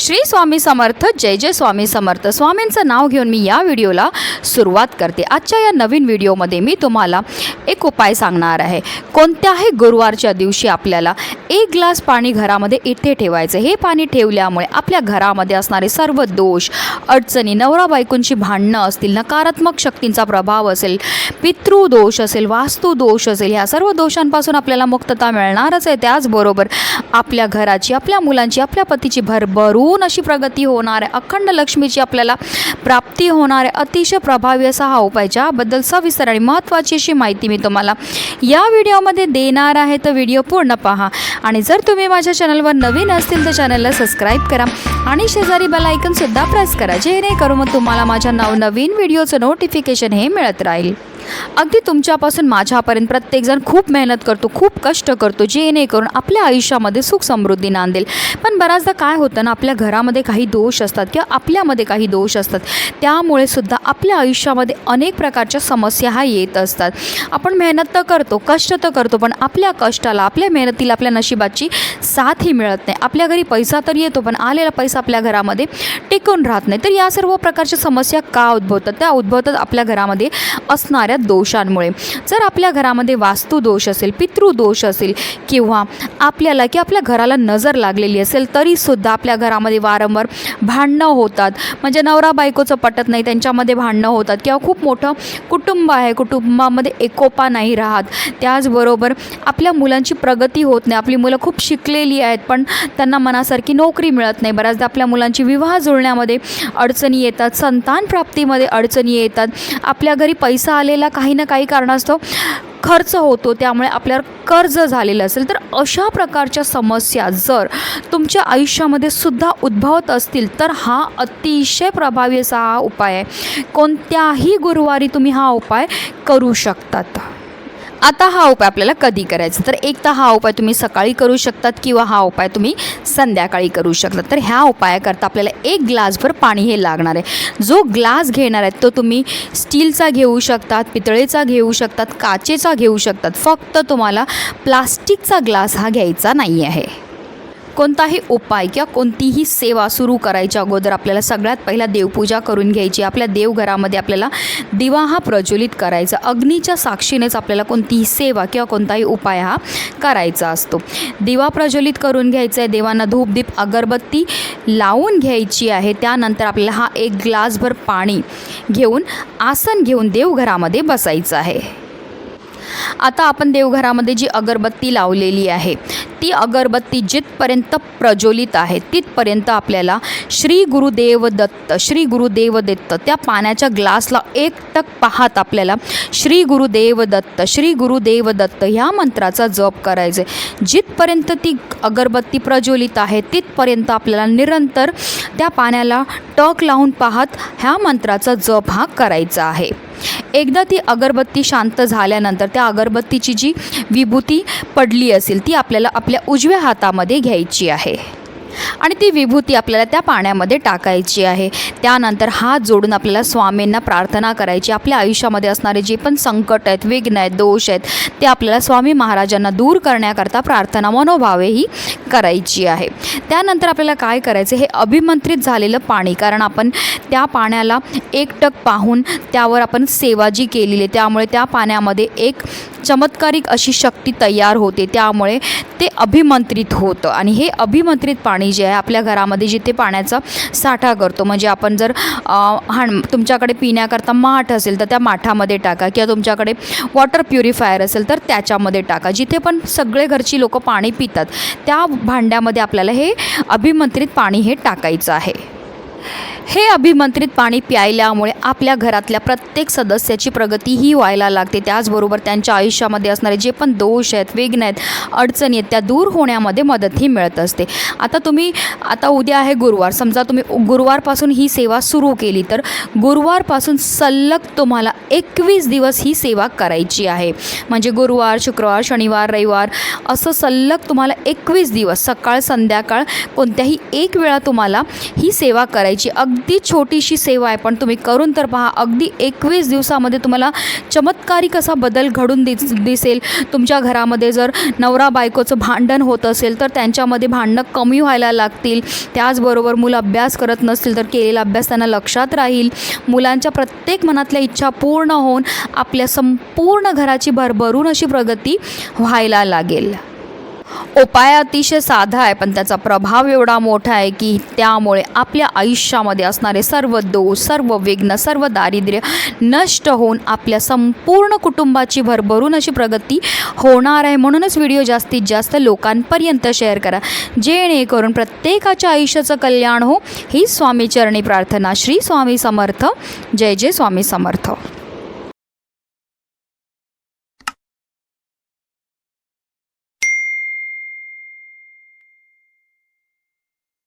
श्री स्वामी समर्थ जय जय स्वामी समर्थ. स्वामींचं नाव घेऊन मी या व्हिडिओला सुरुवात करते. आजच्या या नवीन व्हिडिओमध्ये मी तुम्हाला एक उपाय सांगणार आहे. कोणत्याही गुरुवारच्या दिवशी आपल्याला एक ग्लास पाणी घरामध्ये इथे ठेवायचं. हे पाणी ठेवल्यामुळे आपल्या घरामध्ये असणारे सर्व दोष अडचणी नवरा बायकोंची भांडणं असतील नकारात्मक शक्तींचा प्रभाव असेल पितृदोष असेल वास्तुदोष असेल ह्या सर्व दोषांपासून आपल्याला मुक्तता मिळणारच आहे. त्याचबरोबर आपल्या घराची आपल्या मुलांची आपल्या पतीची भरभरून अशी प्रगती होणार आहे. अखंड लक्ष्मीची आपल्याला प्राप्ती होणार आहे. अतिशय प्रभावी असा हा उपाय ज्याबद्दल सविस्तर आणि महत्त्वाची अशी माहिती मी तुम्हाला या व्हिडिओमध्ये देणार आहे. तर व्हिडिओ पूर्ण पहा. आणि जर तुम्ही माझ्या चॅनलवर नवीन असतील तर चॅनलला सबस्क्राईब करा आणि शेजारी बेलायकनसुद्धा प्रेस करा जेणेकरून मग तुम्हाला माझ्या नवनवीन व्हिडिओचं नोटिफिकेशन हे मिळत राहील. अगदी तुमच्यापासून माझ्यापर्यंत प्रत्येकजण खूप मेहनत करतो खूप कष्ट करतो जेणेकरून आपल्या आयुष्यामध्ये सुख समृद्धी नांदेल. पण बऱ्याचदा काय होतं ना आपल्या घरामध्ये काही दोष असतात किंवा आपल्यामध्ये काही दोष असतात त्यामुळे सुद्धा आपल्या आयुष्यामध्ये अनेक प्रकारच्या समस्या हा येत असतात. आपण मेहनत तर करतो कष्ट तर करतो पण आपल्या कष्टाला आपल्या मेहनतीला आपल्या नशिबाची साथही मिळत नाही. आपल्या घरी पैसा तर येतो पण आलेला पैसा आपल्या घरामध्ये टिकून राहत नाही. तर या सर्व प्रकारच्या समस्या का उद्भवतात? त्या उद्भवतात आपल्या घरामध्ये असणाऱ्या दोषांमुळे. जर आपल्या घरामध्ये वास्तुदोष असेल पितृदोष असेल किंवा आपल्याला की आपल्या घराला नजर लागलेली असेल तरीसुद्धा आपल्या घरामध्ये वारंवार भांडणं होतात. म्हणजे नवरा बायकोचं पटत नाही त्यांच्यामध्ये भांडणं होतात किंवा खूप मोठं कुटुंब आहे कुटुंबामध्ये एकोपा नाही राहत. त्याचबरोबर आपल्या मुलांची प्रगती होत नाही. आपली मुलं खूप शिकलेली आहेत पण त्यांना मनासारखी नोकरी मिळत नाही. बऱ्याचदा आपल्या मुलांची विवाह जुळण्यामध्ये अडचणी येतात संतान प्राप्तीमध्ये अडचणी येतात. आपल्या घरी पैसा आलेला काही ना काही कारणास्तव खर्च होतो त्यामुळे आपल्यावर कर्ज झालेलं असेल. तर अशा प्रकारच्या समस्या जर तुमच्या आयुष्यामध्ये सुद्धा उद्भवत असतील तर हा अतिशय प्रभावी असा हा उपाय आहे. कोणत्याही गुरुवारी तुम्ही हा उपाय करू शकतात. आता हा उपाय आपल्याला कधी करायचा? तर एक तर हा उपाय तुम्ही सकाळी करू शकतात किंवा हा उपाय तुम्ही संध्याकाळी करू शकतात. तर ह्या उपायाकरता आपल्याला एक ग्लासभर पाणी हे लागणार आहे. जो ग्लास घेणार आहे तो तुम्ही स्टीलचा घेऊ शकतात पितळेचा घेऊ शकतात काचेचा घेऊ शकतात. फक्त तुम्हाला प्लास्टिकचा ग्लास हा घ्यायचा नाही आहे कोणताही उपाय किंवा कोणतीही सेवा सुरू करायच्या अगोदर आपल्याला सगळ्यात पहिला देवपूजा करून घ्यायची. आपल्या देवघरामध्ये आपल्याला दिवा हा प्रज्वलित करायचा. अग्नीच्या साक्षीनेच आपल्याला कोणतीही सेवा किंवा कोणताही उपाय हा करायचा असतो. दिवा प्रज्वलित करून घ्यायचा आहे. देवांना धूपदीप अगरबत्ती लावून घ्यायची आहे. त्यानंतर आपल्याला हा एक ग्लासभर पाणी घेऊन आसन घेऊन देवघरामध्ये बसायचं आहे. आता आपण देवघरामध्ये जी अगरबत्ती लावलेली आहे ती अगरबत्ती जिथपर्यंत प्रज्वलित आहे तिथपर्यंत आपल्याला श्री गुरुदेव दत्त श्री गुरुदेव दत्त त्या पाण्याच्या ग्लासला एक टक पाहत आपल्याला श्री गुरुदेव दत्त श्री गुरुदेव दत्त ह्या मंत्राचा जप करायचा आहे जिथपर्यंत ती अगरबत्ती प्रज्वलित आहे तिथपर्यंत आपल्याला निरंतर त्या पाण्याला टक लावून पाहत ह्या मंत्राचा जप हा करायचा आहे. एकदा ती अगरबत्ती शांत झाल्यानंतर त्या अगरबत्तीची जी विभूती पडली असेल ती आपल्याला आपल्या उजव्या हातामध्ये घ्यायची आहे. आणि ती विभूती आपल्याला त्या पाण्यामध्ये टाकायची आहे. त्यानंतर हात जोडून आपल्याला स्वामींना प्रार्थना करायची. आपल्या आयुष्यामध्ये असणारे जे पण संकट आहेत विघ्न आहेत दोष आहेत ते आपल्याला स्वामी महाराजांना दूर करण्याकरता प्रार्थना मनोभावेही करायची आहे. त्यानंतर आपल्याला काय करायचं? हे अभिमंत्रित झालेलं पाणी. कारण आपण त्या पाण्याला एकटक पाहून त्यावर आपण सेवा जी केलेली त्यामुळे त्या पाण्यामध्ये एक चमत्कारिक अशी शक्ती तयार होते. त्यामुळे ते अभिमंत्रित होतं. आणि हे अभिमंत्रित पाणी जे आहे आपल्या घरामध्ये जिथे पाण्याचा साठा करतो म्हणजे आपण जर हाण तुमच्याकडे पिण्याकरता माठ असेल तर त्या माठामध्ये टाका किंवा तुमच्याकडे वॉटर प्युरिफायर असेल तर त्याच्यामध्ये टाका. जिथे पण सगळे घरची लोकं पाणी पितात त्या भांड्यामध्ये आपल्याला हे अभिमंत्रित पाणी हे टाकायचं आहे. हे अभिमंत्रित पाणी प्यायल्यामुळे आपल्या घरातल्या प्रत्येक सदस्याची प्रगती ही व्हायला लागते. त्याचबरोबर त्यांच्या आयुष्यामध्ये असणारे जे पण दोष आहेत विघ्न आहेत अडचणी आहेत त्या दूर होण्यामध्ये मदतही मिळत असते. आता तुम्ही आता उद्या आहे गुरुवार. समजा तुम्ही गुरुवारपासून ही सेवा सुरू केली तर गुरुवारपासून सल्लग तुम्हाला एकवीस दिवस ही सेवा करायची आहे. म्हणजे गुरुवार शुक्रवार शनिवार रविवार असं सल्लग तुम्हाला एकवीस दिवस सकाळ संध्याकाळ कोणत्याही एक वेळा तुम्हाला ही सेवा करायची. अगदी अगदी छोटीशी सेवा आहे पण तुम्ही करून तर पहा अगदी एकवीस दिवसामध्ये तुम्हाला चमत्कारिक असा बदल घडून दिस दिसेल. तुमच्या घरामध्ये जर नवरा बायकोचं भांडण होत असेल तर त्यांच्यामध्ये भांडणं कमी व्हायला लागतील. त्याचबरोबर मुलं अभ्यास करत नसतील तर केलेला अभ्यास त्यांना लक्षात राहील. मुलांच्या प्रत्येक मनातल्या इच्छा पूर्ण होऊन आपल्या संपूर्ण घराची भरभरून अशी प्रगती व्हायला लागेल. उपाय अतिशय साधा आहे पण त्याचा प्रभाव एवढा मोठा आहे की त्यामुळे आपल्या आयुष्यामध्ये असणारे सर्व दोष सर्व विघ्न सर्व दारिद्र्य नष्ट होऊन आपल्या संपूर्ण कुटुंबाची भरभरून अशी प्रगती होणार आहे. म्हणूनच व्हिडिओ जास्तीत जास्त लोकांपर्यंत शेअर करा. जेणेकरून प्रत्येकाच्या आयुष्याचं कल्याण हो. ही स्वामीचरणी प्रार्थना श्री स्वामी समर्थ. जय जय स्वामी समर्थ.